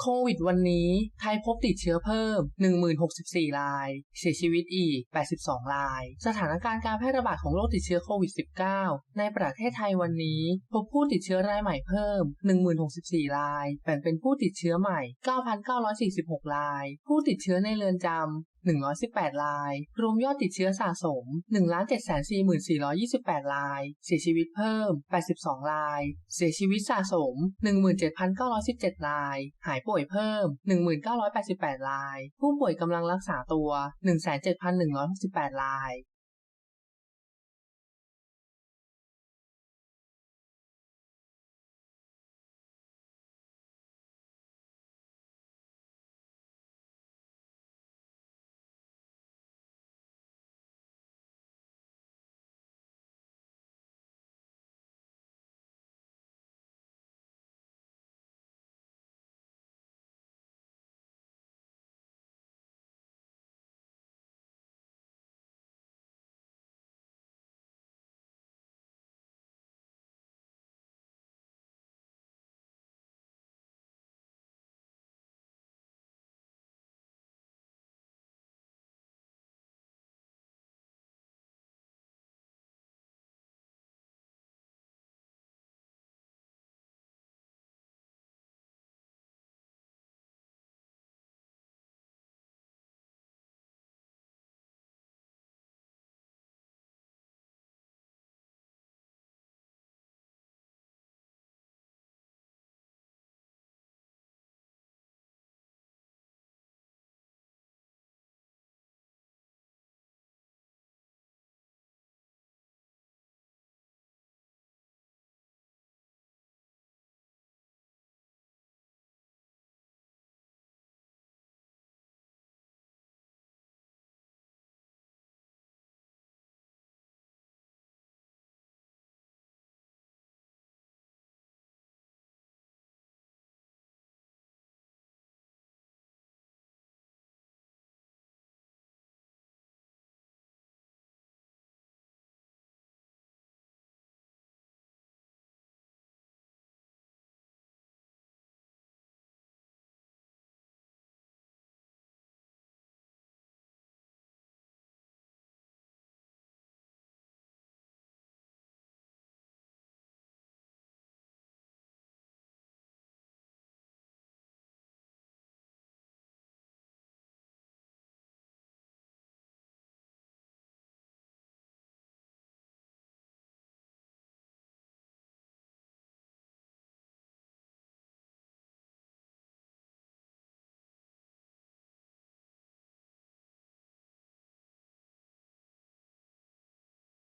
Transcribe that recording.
โควิดวันนี้ ไทยพบติดเชื้อเพิ่ม 1064 ราย เสียชีวิตอีก 82 ราย สถานการณ์การแพร่ระบาดของโรคติดเชื้อโควิด -19 ในประเทศไทยวันนี้ พบผู้ติดเชื้อรายใหม่เพิ่ม 1064 ราย แบ่งเป็นผู้ติดเชื้อใหม่ 9,946 ราย ผู้ติดเชื้อในเรือนจำ 118 ราย รวมยอดติดเชื้อสะสม 1,744,28 ราย เสียชีวิตเพิ่ม 82 ราย เสียชีวิตสะสม 17,917 ราย หายป่วยเพิ่ม 1,988 ราย ผู้ป่วยกำลังรักษาตัว 17,168 ราย